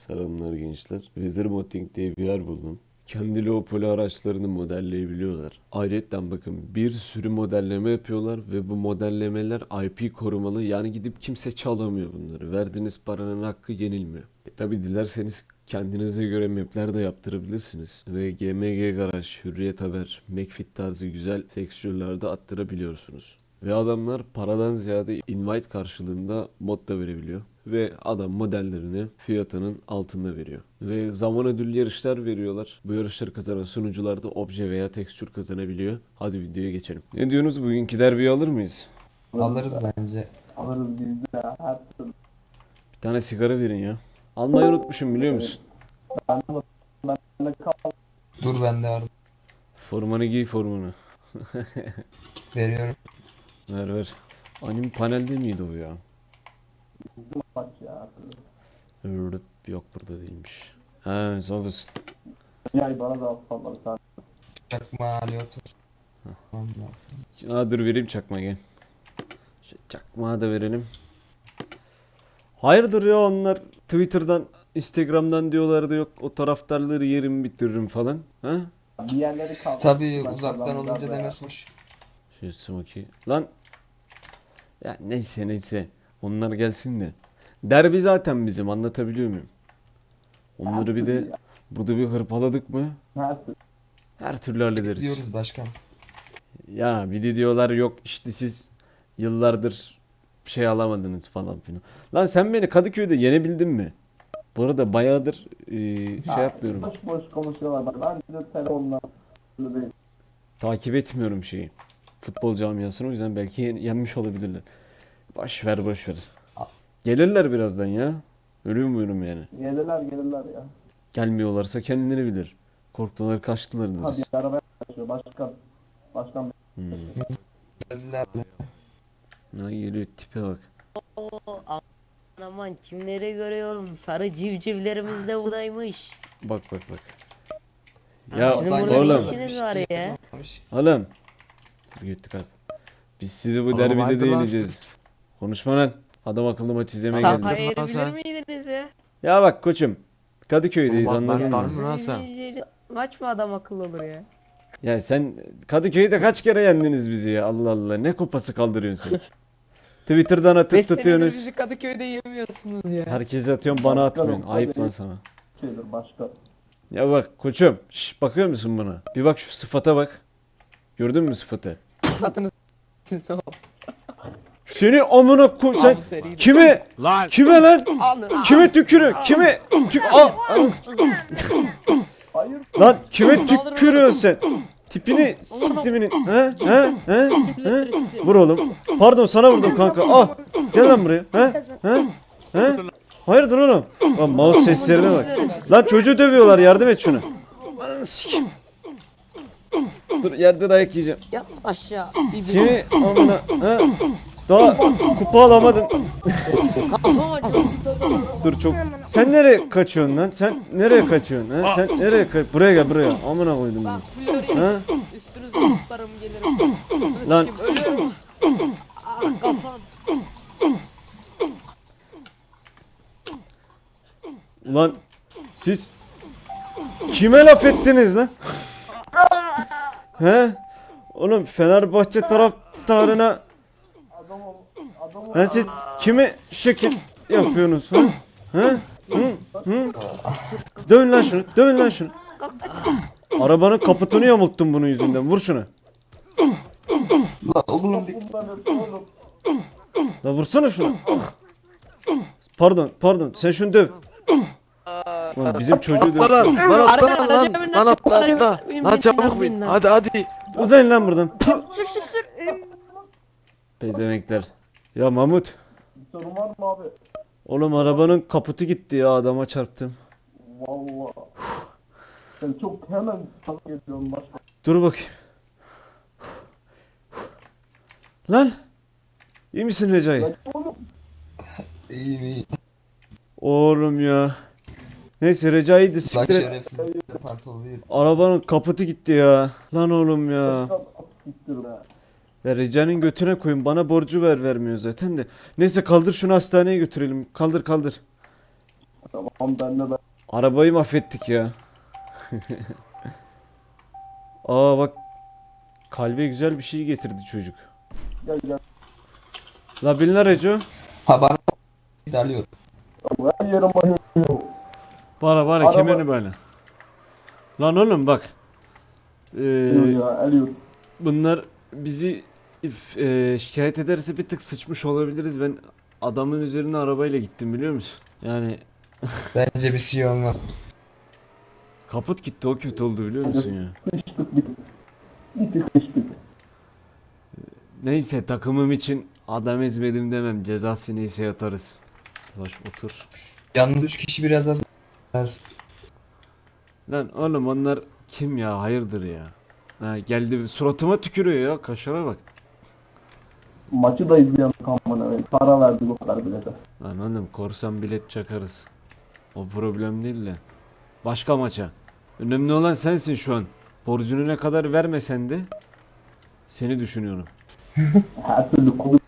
Selamlar gençler. Vezir Modding diye bir yer buldum. Kendi Leopoldo araçlarını modelleyebiliyorlar. Ayrıca bakın bir sürü modelleme yapıyorlar ve bu modellemeler IP korumalı yani gidip kimse çalamıyor bunları. Verdiğiniz paranın hakkı yenilmiyor. E tabi dilerseniz kendinize göre mapler de yaptırabilirsiniz. Ve GMG Garaj, Hürriyet Haber, Macfit tarzı güzel tekstürlerde attırabiliyorsunuz. Ve adamlar paradan ziyade invite karşılığında mod da verebiliyor. Ve adam modellerini fiyatının altında veriyor. Ve zaman ödüllü yarışlar veriyorlar. Bu yarışları kazanan sunucular da obje veya tekstür kazanabiliyor. Hadi videoya geçelim. Ne diyorsunuz bugünkü derbiyi alır mıyız? Alırız bence. Alırız biz de. Her türlü. Bir tane sigara verin ya. Almayı unutmuşum biliyor musun? Ben de ben de kal. Dur ben de var. Formanı giy formanı. Veriyorum. Ver ver. Anim panelde miydi o ya? Maç ya. Ördüp yok burada değilmiş. Ha sağ olasın. Yay bana da fazla sen. Çakma Ali otur. Aa, dur vereyim çakma gel. Şu çakmağı da verelim. Hayırdır ya onlar Twitter'dan Instagram'dan diyorlardı yok o taraftarları yerim bitiririm falan. Ha? Bir yerleri kal. Tabii Ben uzaktan olunca hoş. Şu smoky. Lan. Ya neyse neyse. Onlar gelsin de. Derbi zaten bizim anlatabiliyor muyum? Onları bir de burada bir hırpaladık mı Her türlü. her türlü hallederiz. Diyoruz başkan. Ya bir de diyorlar yok işte siz yıllardır şey alamadınız falan filan. Lan sen beni Kadıköy'de yenebildin mi? Bu arada bayağıdır e, şey yapmıyorum. Boş boş konuşuyorlar. Bak ben de telefonla. Takip etmiyorum şeyi. Futbol camiasını o yüzden belki yen- yenmiş olabilirler. Boş ver boş ver. Gelirler birazdan ya. Ölüyorum yani. Gelirler gelirler ya. Gelmiyorlarsa kendileri bilir. Korktular kaçtılar Hadi deriz. arabaya kaçıyor. Başkan. Başkan. Hmm. Geldiler. Ha, geliyor tipe bak. Oo, aman kimleri görüyorum. Sarı civcivlerimiz de buradaymış. Bak bak bak. Ya Sizin burada oğlum. ne işiniz var ya? Oğlum. Gittik abi. Biz sizi bu derbide de yeneceğiz. Konuşma lan. Adam akıllı maç izlemeye geldik. Safhaya Lan erebilir sen. miydiniz ya? Ya bak koçum. Kadıköy'deyiz anladın mı? tanrım. lan sen. Maç mı adam akıllı olur ya? Ya sen Kadıköy'de kaç kere yendiniz bizi ya Allah Allah. Ne kupası kaldırıyorsun sen? Twitter'dan atıp Beş senedir tutuyorsunuz. bizi Kadıköy'de yemiyorsunuz ya. Herkese atıyorsun bana atmıyorsun. Ayıp lan sana. Şeydir başkan. Ya bak koçum. Şş, bakıyor musun bana? Bir bak şu sıfata bak. Gördün mü sıfatı? Satınız. Tamam. Seni amına koy sen. Kime? Lan Kime lan? Kime tükürüyor? Kime? Tük al. Lan kime tükürüyorsun sen? Tipini siktiminin. He? He? He? He? Vur oğlum. Pardon sana vurdum kanka. Ah. Gel lan buraya. He? He? He? Hayırdır oğlum? Lan mouse seslerine bak. Lan çocuğu dövüyorlar yardım et şuna. Ananı sikeyim. Dur yerde dayak yiyeceğim. Yat aşağı. Seni amına. He? Daha kupa alamadın. Dur çok. Sen nereye kaçıyorsun lan? Sen nereye kaçıyorsun? Ha? Sen nereye kaç? Buraya gel buraya. Amına koydum bunu. Ha? Gelirim. Lan. Aa kafam. Ulan siz kime laf ettiniz lan? He? Oğlum Fenerbahçe taraftarına Adam ol. Adam ol. Ha siz kimi şekil yapıyorsunuz ha? Ha? Hı? Hı? Dövün lan şunu, dövün lan şunu. Arabanın kaputunu yamulttun bunun yüzünden. Vur şunu. La oğlum dik. La vursana şunu. Pardon, pardon. Sen şunu döv. Lan bizim çocuğu döv. lan lan atla lan lan atla atla lan çabuk bin hadi hadi Uzayın lan buradan. Sür sür sür. Pezemekler. Ya Mahmut. Bir sorun var mı abi? Oğlum arabanın kaputu gitti ya adama çarptım. Valla. Sen çok hemen sana geliyorsun başkan. Dur bakayım. Lan. İyi misin Recai? Oğlum. İyiyim iyi. Oğlum ya. Neyse Recai'yi de Bak siktir et. şerefsiz pantolonu. Arabanın kaputu gitti ya. Lan oğlum ya. Siktir be. Ya Recai'nin götüne koyun. Bana borcu ver vermiyor zaten de. Neyse kaldır şunu hastaneye götürelim. Kaldır kaldır. Tamam ben de ben. Arabayı mahvettik ya. Aa bak kalbe güzel bir şey getirdi çocuk. Gel gel. La bin Reco. Ha bana ilerliyor. Tamam, Her yere bayılıyor. Bana bana Araba- kemerini bana. Lan oğlum bak. Ee, ya bunlar bizi if- e, şikayet ederse bir tık sıçmış olabiliriz. Ben adamın üzerine arabayla gittim biliyor musun? Yani Bence bir şey olmaz. kaput gitti o kötü oldu biliyor musun ya? Neyse takımım için adam ezmedim demem. Cezası neyse yatarız. Slash otur. Yalnız üç kişi biraz az. dersin. Lan oğlum onlar kim ya? Hayırdır ya? Ha, geldi suratıma tükürüyor ya. Kaşara bak. Maçı da izleyen kamera. Para verdik o kadar bile de. Lan oğlum korsan bilet çakarız. O problem değil de. Başka maça. Önemli olan sensin şu an. Borcunu ne kadar vermesen de seni düşünüyorum. Her türlü kolu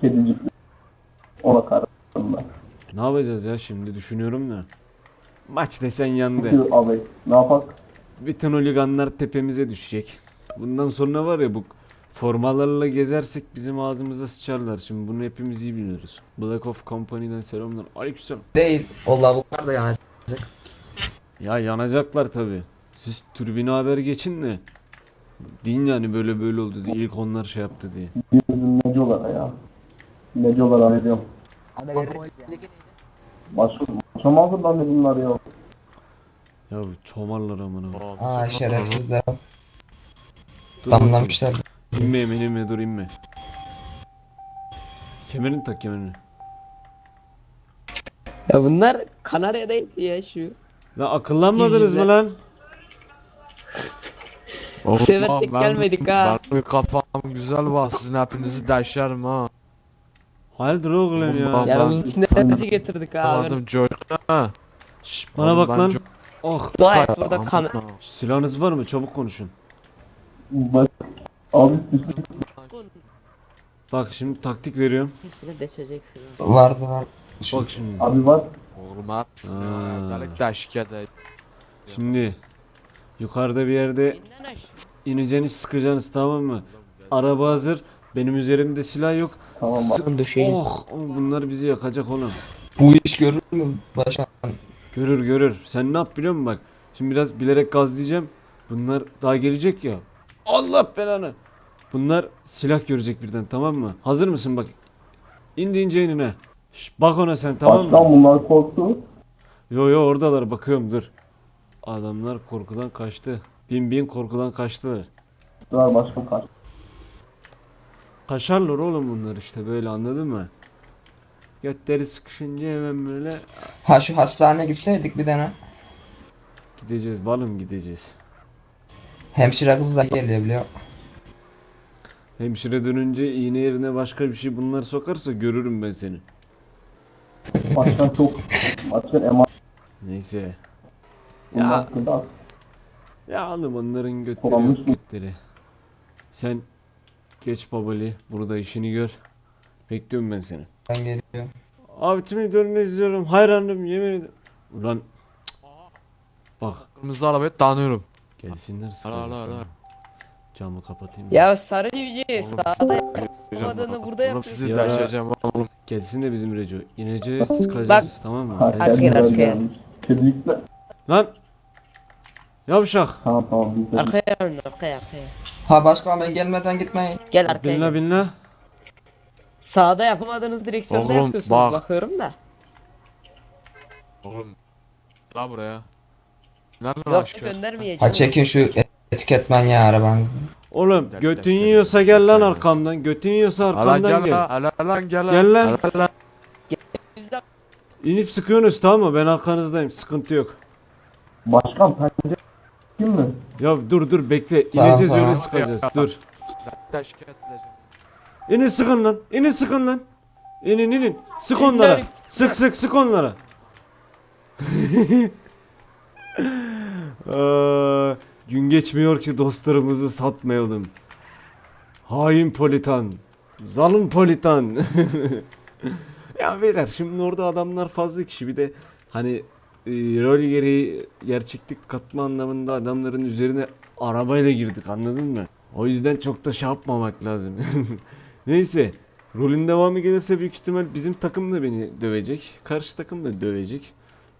kedicik. Ona karşısında. Ne yapacağız ya şimdi düşünüyorum da. Maç desen yandı. Abi. Ne yapak? Bütün holiganlar tepemize düşecek. Bundan sonra var ya bu formalarla gezersek bizim ağzımıza sıçarlar. Şimdi bunu hepimiz iyi biliyoruz. Black Ops Company'den selamlar. Aleykümselam. Değil. O lavuklar da yanacak. Ya yanacaklar tabi. Siz türbine haber geçin de. Din yani böyle böyle oldu diye. İlk onlar şey yaptı diye. Necolara ya. Necolara veriyorum. Başka maça mı hazırlandı bunlar ya? Ya çomarlar amına. Aa şerefsizler. Dur bakayım. Damlamışlar. İnme hemen inme dur inme. Kemerini tak kemerini. Ya bunlar Kanarya'daydı ya şu. Lan akıllanmadınız mı lan? Bu sefer tek ben- gelmedik ha. Benim kafam güzel var. Sizin hepinizi deşerim ha. Hayırdır oğlum ya? Oğlum, Yanımızın içinde bizi getirdik ha. Adım Joy. Ha. Şş, bana bak Ben lan. Oh. Dua et burada kan. Silahınız var mı? Çabuk konuşun. Bak. Abi. Bak şimdi taktik veriyorum. Hepsini deşeceksin. Vardı var. Bak şimdi. Abi var. Oğlum Aa. deşik edeyim. Şimdi yukarıda bir yerde ineceğiniz sıkacaksınız tamam mı? Araba hazır. Benim üzerimde silah yok. Tamam Sık- bak. Döşeyin. Oh, oh, bunlar bizi yakacak oğlum. Bu iş görür mü başkan? Görür görür. Sen ne yap biliyor musun bak. Şimdi biraz bilerek gazlayacağım. Bunlar daha gelecek ya. Allah belanı. Bunlar silah görecek birden tamam mı? Hazır mısın bak. İndiğince inine. Şş, bak ona sen tamam mı? Baştan bunlar korktu. Yo yo oradalar bakıyorum dur. Adamlar korkudan kaçtı. Bin bin korkudan kaçtılar. Ver başkan kaç. Kaşarlar oğlum bunlar işte böyle anladın mı? Götleri sıkışınca hemen böyle Ha şu hastaneye gitseydik bir tane. gideceğiz balım gideceğiz. Hemşire kız da geliyor biliyor. Hemşire dönünce iğne yerine başka bir şey bunlar sokarsa görürüm ben seni. Başkan çok. Başkan emanet. Neyse. Bunun Ya. hakkında. Ya oğlum onların götleri Kullanmış yok mı? götleri. Sen geç babali burada işini gör. Bekliyorum ben seni. Ben geliyorum. Abi tüm videolarını izliyorum. Hayranım yemin ederim. Ulan cık. Bak Kırmızı arabayı tanıyorum. gelsinler sıkacağız ala, sana. ala. Camı kapatayım. Ya sarı civciv Oğlum, sağda oğlum. burada Oğlum yapıyorsun. sizi Ya. deşeceğim oğlum. Gelsin de bizim Reco. İneceğiz sıkacağız tamam mı? Arkaya, böyle arkaya. Kedicikler. Lan! Yavşak! Tamam tamam biz de. Arkaya dön arkaya arkaya. Ha başkan ben gelmeden gitmeyin. Gel arkaya. Binle gel. binle. Sağda yapamadığınız direksiyonda Oğlum, yapıyorsunuz bak. bakıyorum da. Oğlum. La buraya. Nereden Yok aşkı? göndermeyeceğim. Ha çekin şu etiketmen ya arabanızı. Oğlum götün gel, yiyorsa gel. gel lan arkamdan. Götün yiyorsa arkamdan gel gel. la. Ala lan gel la. Gel lan. Lan. İnip sıkıyorsunuz tamam mı? Ben arkanızdayım. Sıkıntı yok. Başkan pencere kim mi? Ya dur dur bekle. Tamam, İneceğiz öyle tamam. sıkacağız. Dur. İnin sıkın lan. İnin sıkın lan. İnin inin. Sık onlara. Sık sık sık onlara. Aa, gün geçmiyor ki dostlarımızı satmayalım. Hain politan. Zalim politan. Ya beyler şimdi orada adamlar fazla kişi bir de hani e, rol gereği gerçeklik katma anlamında adamların üzerine arabayla girdik anladın mı? O yüzden çok da şey yapmamak lazım. Neyse rolün devamı gelirse büyük ihtimal bizim takım da beni dövecek. Karşı takım da dövecek.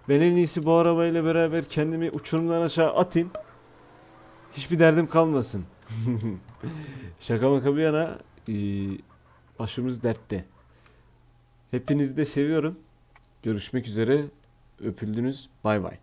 Ben en iyisi bu arabayla beraber kendimi uçurumdan aşağı atayım. Hiçbir derdim kalmasın. Şaka maka bir yana e, başımız dertte. Hepinizi de seviyorum. Görüşmek üzere. Öpüldünüz. Bay bay.